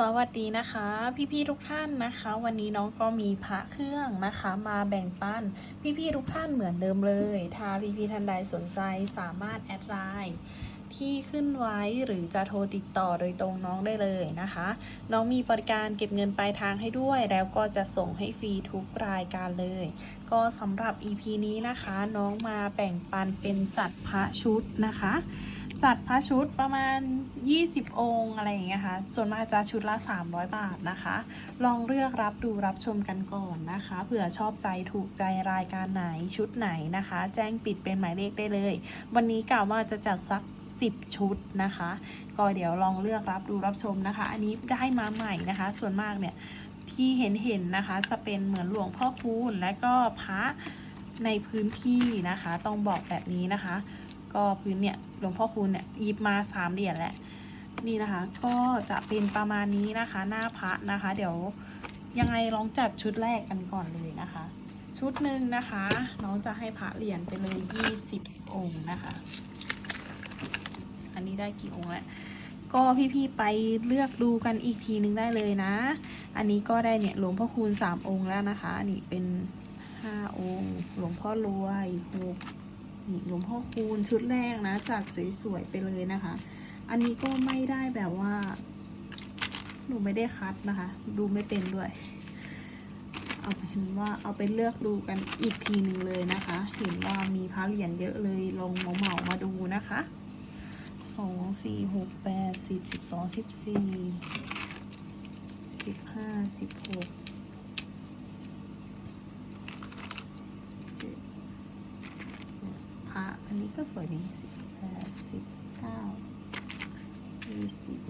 สวัสดีนะคะ พี่ๆทุกท่านนะคะ วันนี้น้องก็มีพระเครื่องนะคะ มาแบ่งปันพี่ๆทุกท่านเหมือนเดิมเลย ถ้าพี่ๆท่านใดสนใจสามารถแอดไลน์ที่ขึ้นไว้หรือจะโทรติดต่อโดยตรงน้องได้เลยนะคะ น้องมีบริการเก็บเงินปลายทางให้ด้วย แล้วก็จะส่งให้ฟรีทุกรายการเลย ก็สำหรับ EP นี้นะคะ น้องมาแบ่งปันเป็นจัดพระชุดนะคะ จัดพระชุดประมาณ 20 องค์อะไรอย่างเงี้ยค่ะ ส่วนมากจะชุดละ 300 บาทนะคะ ลองเลือกรับดูรับชมกันก่อนนะคะ เผื่อชอบใจถูกใจรายการไหนชุดไหนนะคะ แจ้งปิดเป็นหมายเลขได้เลย วันนี้กล่าวว่าจะจัดสัก 10 ชุดนะคะ ก็เดี๋ยวลองเลือกรับดูรับชมนะคะ อันนี้ได้มาใหม่นะคะ ส่วนมากเนี่ยที่เห็นเห็นๆนะคะ จะเป็นเหมือนหลวงพ่อคูณและก็พระในพื้นที่นะคะ ต้องบอกแบบนี้นะคะ ก็พื้นเนี่ยหลวงพ่อคูณเนี่ยหยิบมาสามเหรียญแหละนี่นะคะ ก็จะเป็นประมาณนี้นะคะ หน้าพระนะคะ เดี๋ยวยังไงลองจัดชุดแรกกันก่อนเลยนะคะ ชุดหนึ่งนะคะ น้องจะให้พระเหรียญไปเลย20องค์นะคะ อันนี้ได้กี่องค์แล้วก็พี่ๆไปเลือกดูกันอีกทีนึงได้เลยนะ อันนี้ก็ได้เนี่ยหลวงพ่อคูณ3องค์แล้วนะคะ อันนี้เป็น5องค์ หลวงพ่อรวยหก นี่หลวงพ่อคูณชุดแรกนะจัดสวยๆไปเลยนะคะ อันนี้ก็ไม่ได้แบบว่า หนูไม่ได้คัดนะคะ ดูไม่เป็นด้วย เอาเป็นว่าเอาไปเลือกดูกันอีกทีหนึ่งเลยนะคะ เห็นว่ามีพระเหรียญเยอะเลยลองเหมาๆมาดูนะคะสองสี่หกแปดสิบสิบสองสิบสี่สิบห้าสิบหกเจ็ด พระอันนี้ ก็สวยดีสิบแปดสิบเก้ายี่สิบ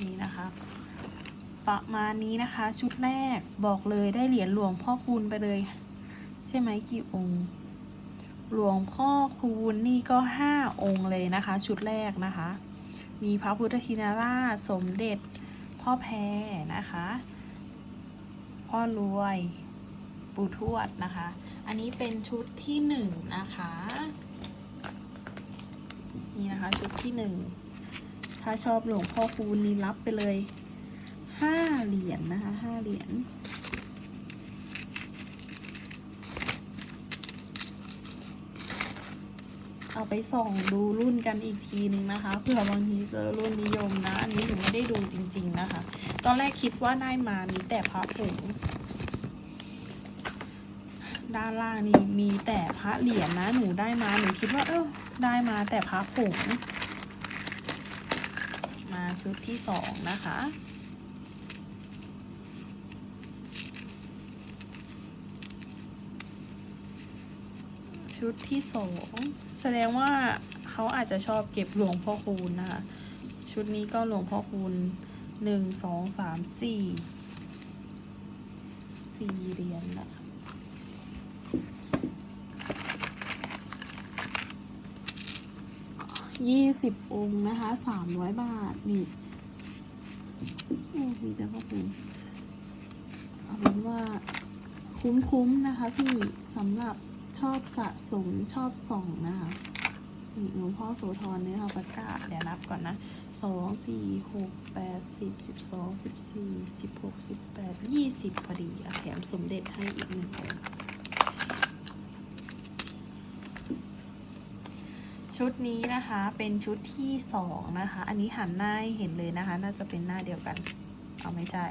นี่นะคะ ประมาณนี้นะคะ ชุดแรกบอกเลยได้เหรียญหลวงพ่อคูณไปเลย ใช่ไหมกี่องค์หลวงพ่อคูณนี่ก็ห้าองค์เลยนะคะ ชุดแรกนะคะ มีพระพุทธชินราชสมเด็จพ่อแพรนะคะ พ่อรวย ปู่ทวดนะคะ อันนี้เป็นชุดที่หนึ่งนะคะ นี่นะคะชุดที่หนึ่งถ้าชอบหลวงพ่อคูณนี่รับไปเลยห้าเหรียญนะคะห้าเหรียญเอาไปส่องดูรุ่นกันอีกทีนึงนะคะเผื่อบางทีเจอรุ่นนิยมนะ อันนี้หนูไม่ได้ดูจริง ๆนะคะ ตอนแรกคิดว่าได้มามีแต่พระผง ด้านล่างนี่มีแต่พระเหรียญนะ หนูได้มา หนูคิดว่า เออได้มาแต่พระผง มาชุดที่สองนะคะ ชุดที่สองแสดงว่าเขาอาจจะชอบเก็บหลวงพ่อคูณนะคะ ชุดนี้ก็หลวงพ่อคูณหนึ่งสองสามสี่สี่เหรียญนะ ยี่สิบองค์นะคะสามร้อยบาท นี่โอ้มีแต่พ่อคุณเอาเป็นว่าคุ้มๆนะคะพี่สำหรับชอบสะสมชอบส่องนะคะนี่หลวงพ่อโสธรเนี่ยค่ะประกาศเดี๋ยวนับก่อนนะสองสี่หกแปดสิบสิบสองสิบสี่สิบหกสิบแปดยี่สิบพอดีอแถมสมเด็จให้อีกหนึ่งองค์ ชุดนี้นะคะเป็นชุดที่สองนะคะ อันนี้หันหน้าหเห็นเลยนะคะ น่าจะเป็นหน้าเดียวกัน เอาไม่ใช่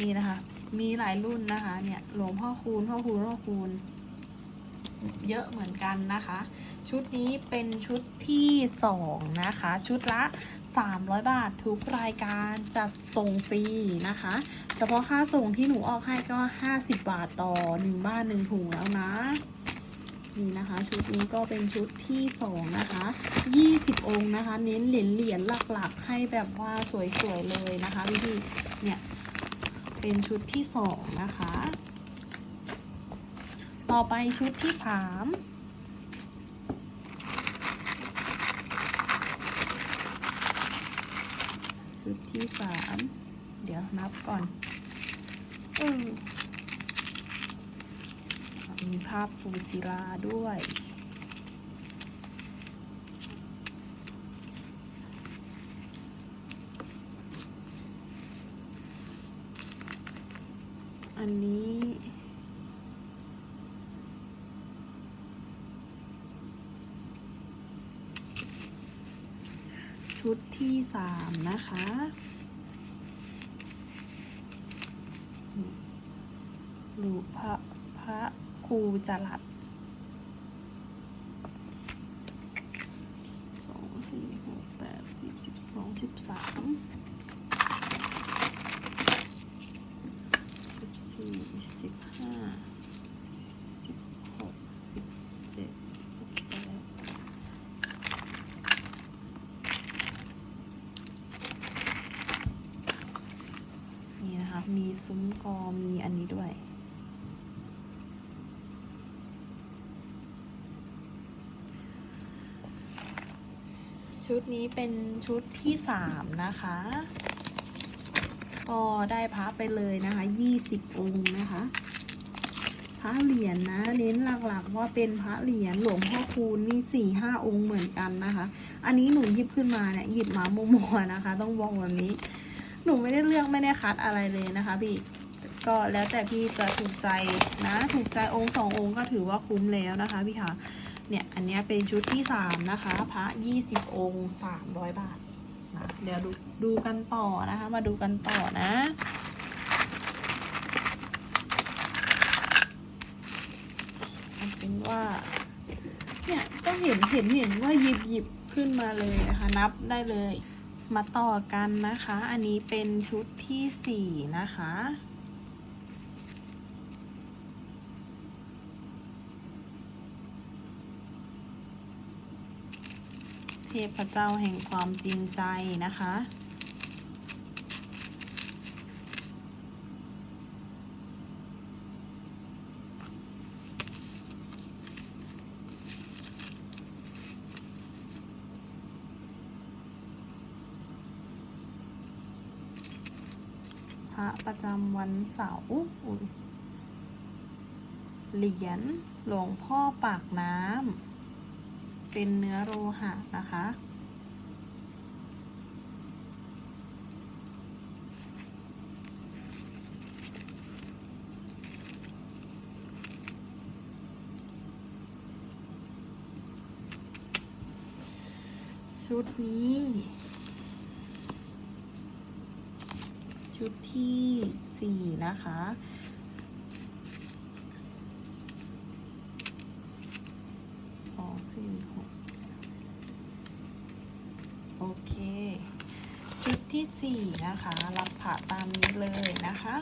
นี่นะคะ มีหลายรุ่นนะคะ เนี่ยหลวงพ่อคูณพ่อคูณพ่อคูณเยอะเหมือนกันนะคะ ชุดนี้เป็นชุดที่สองนะคะ ชุดละ 300 บาททุกรายการจัดส่งฟรีนะคะ เฉพาะค่าส่งที่หนูออกให้ก็ 50 บาทต่อหนึ่งบ้านหนึ่งถุงแล้วนะ นี่นะคะ ชุดนี้ก็เป็นชุดที่สองนะคะ20องค์นะคะ เน้นเหรียญเหรียญหลักๆ ให้แบบว่าสวยๆเลยนะคะพี่พี่ๆเนี่ยเป็นชุดที่สองนะคะ ต่อไปชุดที่สามชุดที่สามเดี๋ยวนับก่อนเออ มีภาพปูศิลาด้วย อันนี้ ชุดที่สามนะคะนี่รูปพระพระครู จรัสสองสี่หกแปดสิบสิบสองสิบสามสิบสี่สิบห้าสิบหกสิบเจ็ดสิบแปด นี่นะคะ มีซุ้มกอ มีอันนี้ด้วย ชุดนี้เป็นชุดที่สามนะคะ ก็ได้พระไปเลยนะคะยี่สิบองค์นะคะ พระเหรียญนะเน้นหลักๆว่าเป็นพระเหรียญหลวงพ่อคูณนี่สี่ห้าองค์เหมือนกันนะคะ อันนี้หนูหยิบขึ้นมาเนี่ยหยิบมาโมๆนะคะ ต้องบอกแบบนี้ หนูไม่ได้เลือกไม่ได้คัดอะไรเลยนะคะพี่ก็แล้วแต่พี่จะถูกใจนะ ถูกใจองค์สององค์ก็ถือว่าคุ้มแล้วนะคะพี่คะ เนี่ย อันนี้เป็นชุดที่สามนะคะ พระยี่สิบองค์สามร้อยบาทนะเดี๋ยวดูดูกันต่อนะคะ มาดูกันต่อนะเป็นว่า เนี่ย ก็เห็นเห็นเห็นว่าหยิบหยิบขึ้นมาเลยนะคะ นับได้เลย มาต่อกันนะคะ อันนี้เป็นชุดที่สี่นะคะ พเจ้าแห่งความจริงใจนะคะ พระประจำวันเสาร์เหรียญหลวงพ่อปากน้ำ เป็นเนื้อโลหะนะคะ ชุดนี้ ชุดที่สี่นะคะสองสี่หกโอเค ชุด ที่สี่นะคะ รับผ่าตามนี้เลยนะคะ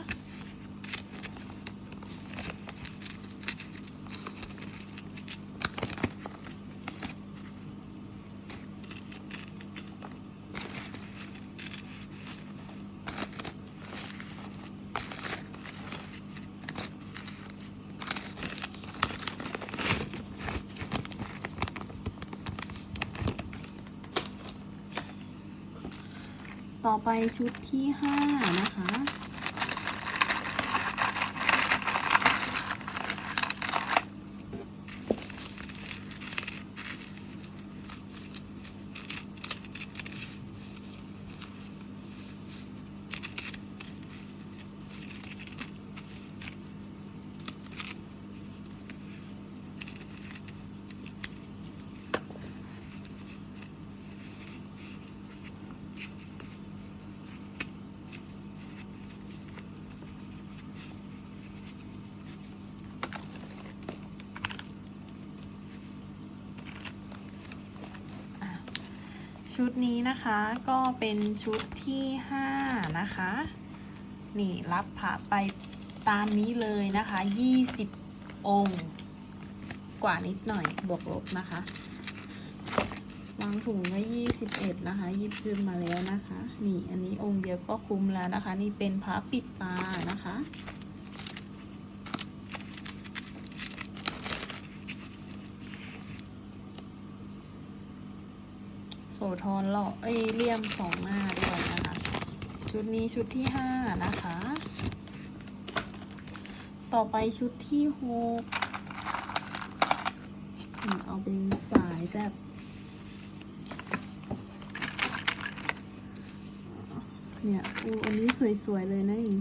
ต่อไปชุดที่ห้านะคะ ชุดนี้นะคะก็เป็นชุดที่ห้านะคะ นี่รับผ่าไปตามนี้เลยนะคะยี่สิบองค์ กว่านิดหน่อยบวกลบนะคะวางถุงไว้ยี่สิบเอ็ดนะคะยิบขึ้นมาแล้วนะคะ นี่อันนี้องค์เดียวก็คุ้มแล้วนะคะ นี่เป็นพระปิดตานะคะ โสธรหล่อเอ้ยเลี่ยมสองหน้าด้วยนะคะ ชุดนี้ชุดที่ห้านะคะ ต่อไปชุดที่หกอืมเอาเป็นสายแบบเนี่ยอูอันนี้สวย ๆ เลยนะนี่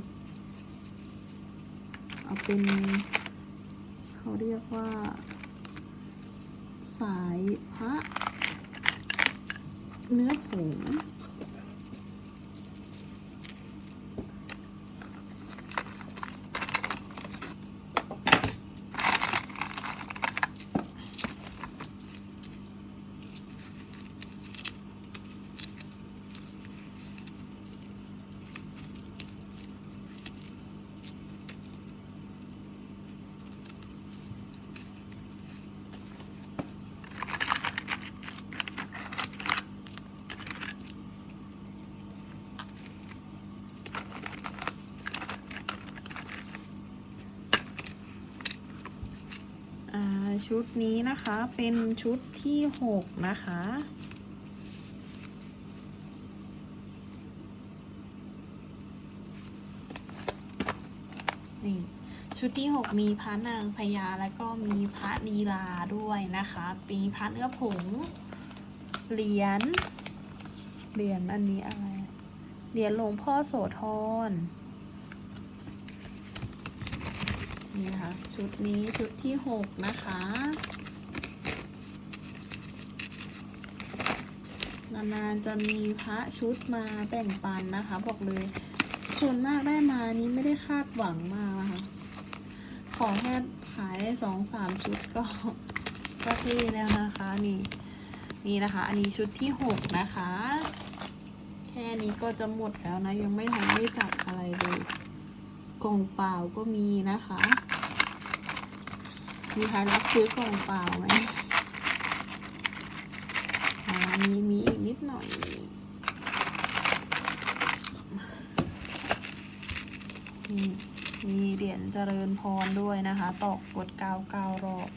เป็น เขาเรียกว่า สายพระ เนื้อผง อ่า ชุดนี้นะคะเป็นชุดที่หกนะคะ นี่ชุดที่หกมีพระนางพญาแล้วก็มีพระลีลาด้วยนะคะมีพระเนื้อผง เหรียญ เหรียญอันนี้อะไร เหรียญหลวงพ่อโสธร นี่นะคะ ชุดนี้ชุดที่หกนะคะนานๆจะมีพระชุดมาแบ่งปันนะคะ บอกเลยส่วนมากได้มานี้ไม่ได้คาดหวังมากนะคะขอแค่ขายได้สองสามชุดก็ก็เท่แล้วนะคะนี่นี่นะคะ อันนี้ชุดที่หกนะคะ แค่นี้ก็จะหมดแล้วนะ ยังไม่ทันได้จับอะไรเลย กล่องเปล่าก็มีนะคะ มีใครรับซื้อกล่องเปล่าไหมอ่ามีมีอีกนิดหน่อยมีเหรียญเจริญพรด้วยนะคะ ตอกกดเก้าเก้ารอบ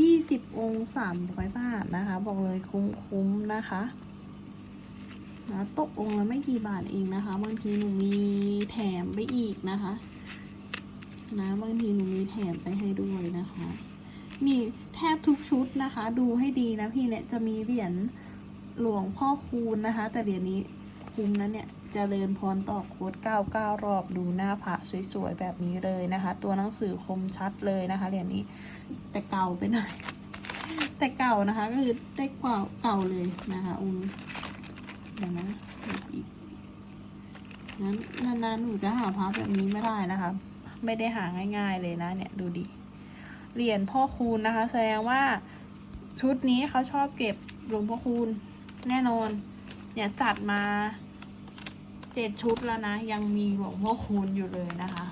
ยี่สิบ องค์สามร้อยบาทนะคะ บอกเลยคุ้มๆนะคะนะตกองค์ละไม่กี่บาทเองนะคะ บางทีหนูมีแถมไปอีกนะคะ นะบางทีหนูมีแถมไปให้ด้วยนะคะ มีแทบทุกชุดนะคะ ดูให้ดีนะพี่เนี่ยจะมีเหรียญหลวงพ่อคูณนะคะ แต่เหรียญนี้คุ้มนะเนี่ยจเจริญพรต่อโค้ด99 รอบดูหน้าพระสวยๆ แบบนี้เลยนะคะ ตัวหนังสือคมชัดเลยนะคะเหรียญนี้แต่เก่าไปหน่อย แต่เก่านะคะ ก็คือได้กว่าเก่าเลยนะคะอุ้งเดี๋ยวนะอีกนั้นนานๆหนูจะหาพระแบบนี้ไม่ได้นะคะ ไม่ได้หาง่าย ๆเลยนะ เนี่ยดูดิเหรียญพ่อคูณนะคะ แสดงว่าชุดนี้เขาชอบเก็บหลวงพ่อคูณแน่นอน เนี่ยจัดมาเจ็ดชุดแล้วนะ ยังมีหลวงพ่อคูณอยู่เลยนะคะ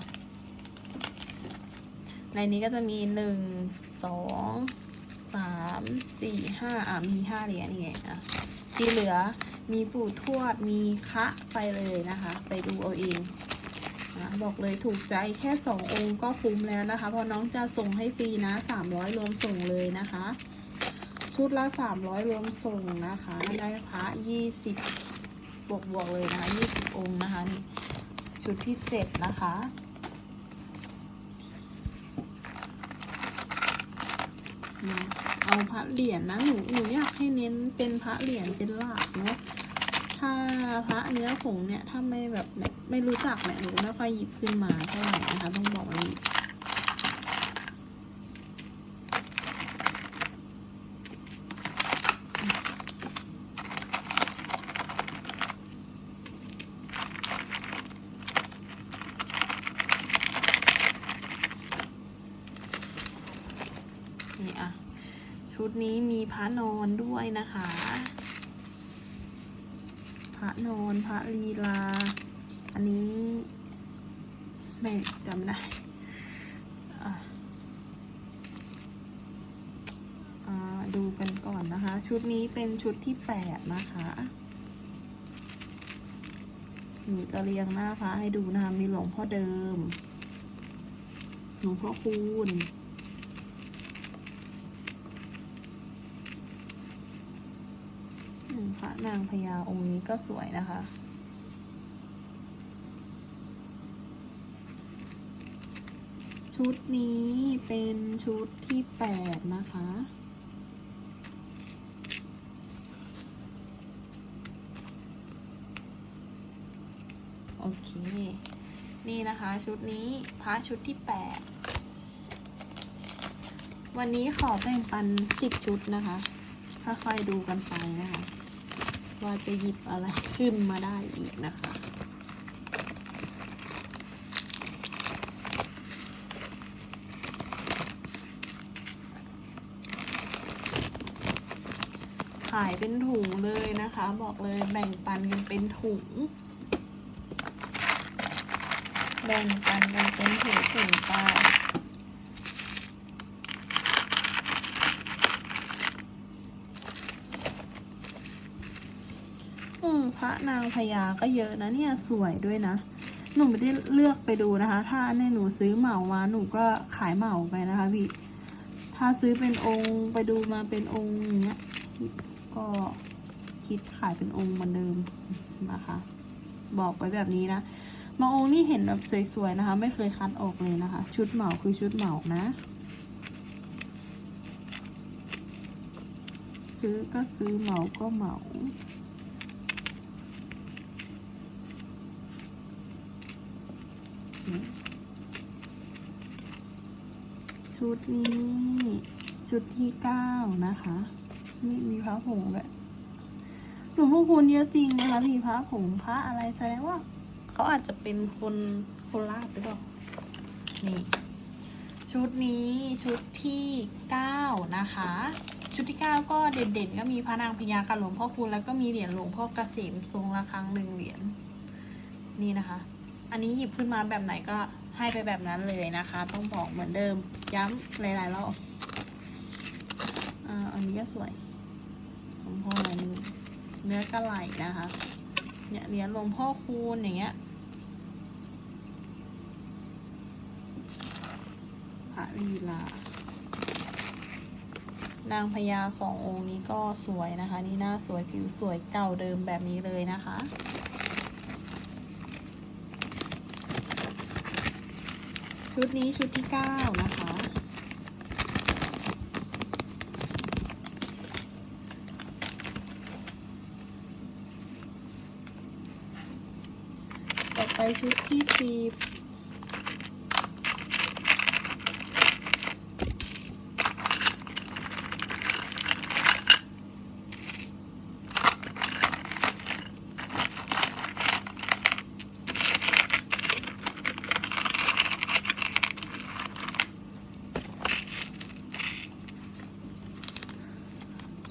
ในนี้ก็จะมีหนึ่งสอง สามสี่ห้าอะมีห้าเหรียญนี่ไงอะที่เหลือมีปู่ทวดมีคะไปเลยนะคะ ไปดูเอาเองนะบอกเลยถูกใจแค่สององค์ก็คุ้มแล้วนะคะ เพราะน้องจะส่งให้ฟรีนะสามร้อยรวมส่งเลยนะคะ ชุดละสามร้อยรวมส่งนะคะได้พระยี่สิบบวกบวกเลยนะคะยี่สิบองค์นะคะนี่ชุดที่เสร็จนะคะ นะเอาพระเหรียญนะหนูหนูอยากให้เน้นเป็นพระเหรียญเป็นหลักเนาะถ้าพระเนื้อผงเนี่ยถ้าไม่แบบเนี่ยไม่รู้จักเนี่ยหนูไม่ค่อยหยิบขึ้นมาเท่าไหร่นะคะต้องบอกว่านี้นี่อะ ชุดนี้มีพระนอน ด้วยนะคะ พระนอนพระลีลา อันนี้ ไม่จำได้อ่าดูกันก่อนนะคะ ชุดนี้เป็นชุดที่แปดนะคะหนูจะเรียงหน้าพระให้ดูนะคะมีหลวงพ่อเดิม หลวงพ่อคูณ พระนางพญาองค์นี้ก็สวยนะคะ ชุดนี้เป็นชุดที่แปดนะคะโอเค นี่นะคะชุดนี้พระชุดที่แปดวันนี้ขอแบ่งปันสิบชุดนะคะ ค่อยๆดูกันไปนะคะ ว่าจะหยิบอะไรขึ้นมาได้อีกนะคะ ขายเป็นถุงเลยนะคะ บอกเลยแบ่งปันกันเป็นถุง แบ่งปันกันเป็นถุงถุงไป อืมพ ระนางพญาก็เยอะนะเนี่ยสวยด้วยนะ หนูไม่ได้เลือกไปดูนะคะ ถ้าในหนูซื้อเหมามาหนูก็ขายเหมาไปนะคะพี่ ถ้าซื้อเป็นองค์ไปดูมาเป็นองค์อย่างเงี้ย ก็คิดขายเป็นองค์เหมือนเดิมนะคะ บอกไว้แบบนี้นะบาองค์นี่เห็นแบบสวยๆนะคะ ไม่เคยคัดออกเลยนะคะ ชุดเหมาคือชุดเหมานะ ซื้อก็ซื้อเหมาก็เหมา ชุดนี้ ชุดที่เก้านะคะ นี่มีพระผงแบบหลวงพ่อคุณเยอะจริงนะคะมีพระผงพระอะไรแสดงว่า เขาอาจจะเป็นคนโคราชหรือเปล่านี่ ชุดนี้ชุดที่เก้านะคะ ชุดที่เก้าก็เด่นๆ ก็มีพระนางพญากับหลวงพ่อคุณแล้วก็มีเหรียญหลวงพ่อเกษมทรงระฆังหนึ่งเหรียญนี่นะคะ อันนี้หยิบขึ้นมาแบบไหนก็ให้ไปแบบนั้นเลยนะคะ ต้องบอกเหมือนเดิมย้ำหลายๆรอบอ่าอันนี้ก็สวยหลวงพ่ออะไรนี่เนื้อกระไหลนะคะเนี่ยเหรียญหลวงพ่อคูณอย่างเงี้ยพระลีลานางพญาสององค์นี้ก็สวยนะคะ นี่หน้าสวยผิวสวยเก่าเดิมแบบนี้เลยนะคะ ชุดนี้ชุดที่เก้านะคะ ต่อไปชุดที่สิบ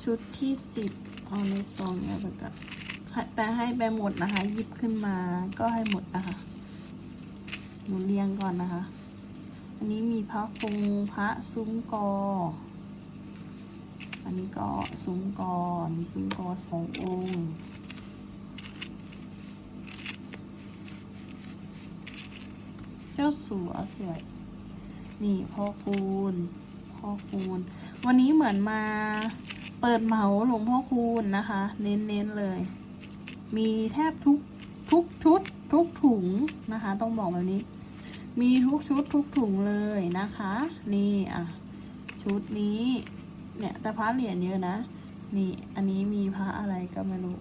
ชุด ที่สิบเอาในซองเนี่ยไปก่อนแต่ให้ไปหมดนะคะหยิบขึ้นมาก็ให้หมดนะคะหนูเรียงก่อนนะคะ อันนี้มีพระคงพระซุ้มกอ อันนี้ก็ซุ้มกอ มีซุ้มกอสององค์เจ้าสัวสวย นี่พ่อคูณพ่อคูณ วันนี้เหมือนมา เปิดเหมาหลวงพ่อคูณนะคะ เน้นๆเลย มีแทบทุกทุกชุดทุกถุงนะคะ ต้องบอกแบบนี้ มีทุกชุดทุกถุงเลยนะคะ นี่อะชุดนี้เนี่ยแต่พระเหรียญเยอะนะ นี่อันนี้มีพระอะไรก็ไม่รู้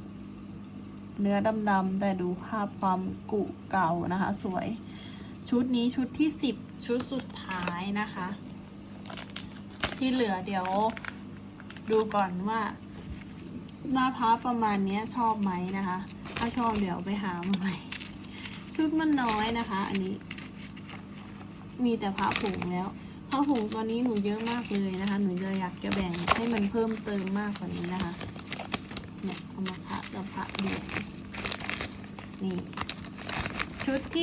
เนื้อดำๆแต่ดูภาพความกุเก่านะคะ สวย ชุดนี้ชุดที่สิบชุดสุดท้ายนะคะ ที่เหลือเดี๋ยว ดูก่อนว่า หน้าพับประมาณนี้ชอบไหมนะคะ ถ้าชอบเดี๋ยวไปหามาใหม่ชุดมันน้อยนะคะ อันนี้ มีแต่พระผงแล้วพระผงตอนนี้หนูเยอะมากเลยนะคะ หนูจะอยากจะแบ่งให้มันเพิ่มเติมมากกว่านี้นะคะ เนี่ยเอามาพระกับพระเดียวนี่ชุดที่